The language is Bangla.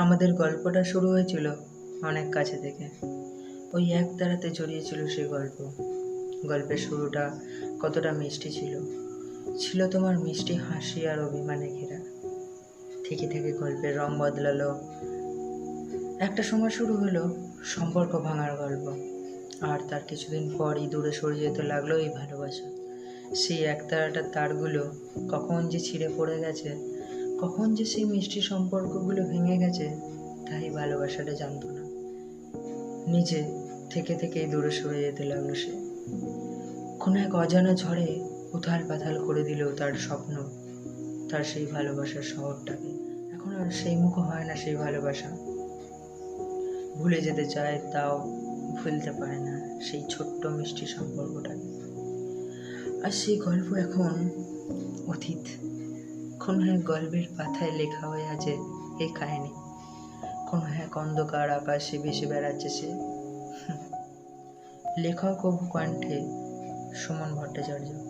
আমাদের গল্পটা শুরু হয়েছিল অনেক কাছে থেকে। ওই এক তারাতে জড়িয়েছিল সেই গল্প। গল্পের শুরুটা কতটা মিষ্টি ছিল। ছিল তোমার মিষ্টি হাসি আর অভিমানে ঘেরা। থেকে থেকে গল্পের রং বদলালো। একটা সময় শুরু হলো সম্পর্ক ভাঙার গল্প। আর তার কিছুদিন পরই দূরে সরে যেতে লাগল এই ভালোবাসা। সেই একতারাটার তারগুলো কখন যে ছিঁড়ে পড়ে গেছে কখন যে সেই মিষ্টি সম্পর্কগুলো ভেঙে গেছে, তাই ভালোবাসাটা জানতো না। নিজে থেকে থেকেই দূরে সরে যেতে লাগল সে। কোনো এক অজানা ঝড়ে উথাল পাথাল করে দিল তার স্বপ্ন, তার সেই ভালোবাসার শহরটাকে। এখন আর সেই মুখ হয় না সেই ভালোবাসা। ভুলে যেতে চায় তাও ভুলতে পারে না সেই ছোট্ট মিষ্টি সম্পর্কটাকে। আর সেই গল্প এখন অতীত। কোনো এক গল্পের পাতায় লেখা হয়ে আছে এই কাহিনী। কোনো এক অন্ধকার আকাশে ভেসে বেড়াচ্ছে সে। লেখক ও কণ্ঠে সুমন ভট্টাচার্য।